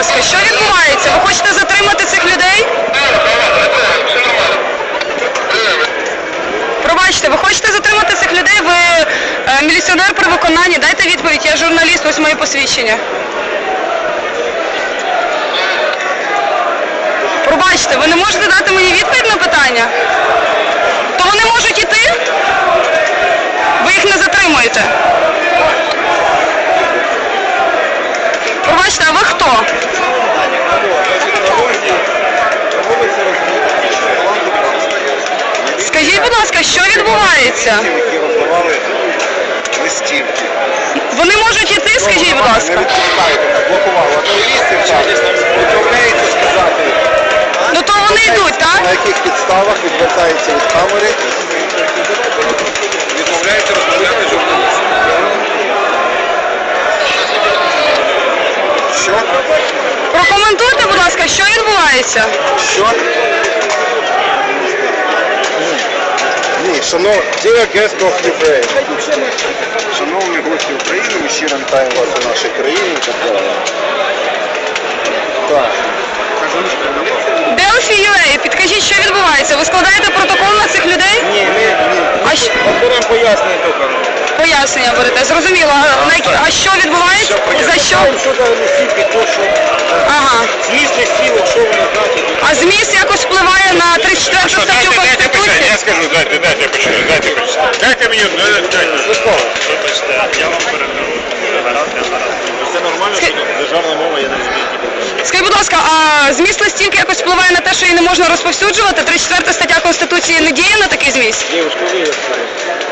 ласка, що відбувається? Ви хочете затримати цих людей? Пробачте, ви хочете затримати цих людей? Ви е, міліціонер при виконанні. Дайте відповідь, я журналіст, ось моє посвідчення. Пробачте, ви не можете дати мені відповідь на питання? То вони можуть іти? Ви їх не затримуєте. Пробачте, а ви хто? Скажіть, будь ласка, що відбувається? Вони можуть іти, скажіть, будь Не ласка. відпускаєте, блокували. Активістів Ну то вони йдуть, так? на яких підставах відвертається від камери. Відмовляєте розмовляти з журналістом. Що? Прокоментуйте, будь ласка, що відбувається? Що? Ні, шановні, guest of Ukraine. Шановні гості України, ми щиро вітаємо вас у нашій країні. так далі. Так. Підкажіть, що відбувається? Ви складаєте протокол на цих людей? Ні, ні, ні. А що? Беремо пояснення тільки. Пояснення берете, зрозуміло. А, на які- а що відбувається? За що? Що А зміст якось впливає на 34 Що, статтю дайте, дайте почати, Конституції? я скажу, дайте, дайте почати, дайте почати. Дайте мені, ну, дайте. Вибачте, я вам передав. Я. Це нормально, що державна мова, я не розумію. Скажіть, будь ласка, а зміст листівки якось впливає на те, що її не можна розповсюджувати? 34 стаття Конституції не діє на такий зміст? Дівчинка, ви це?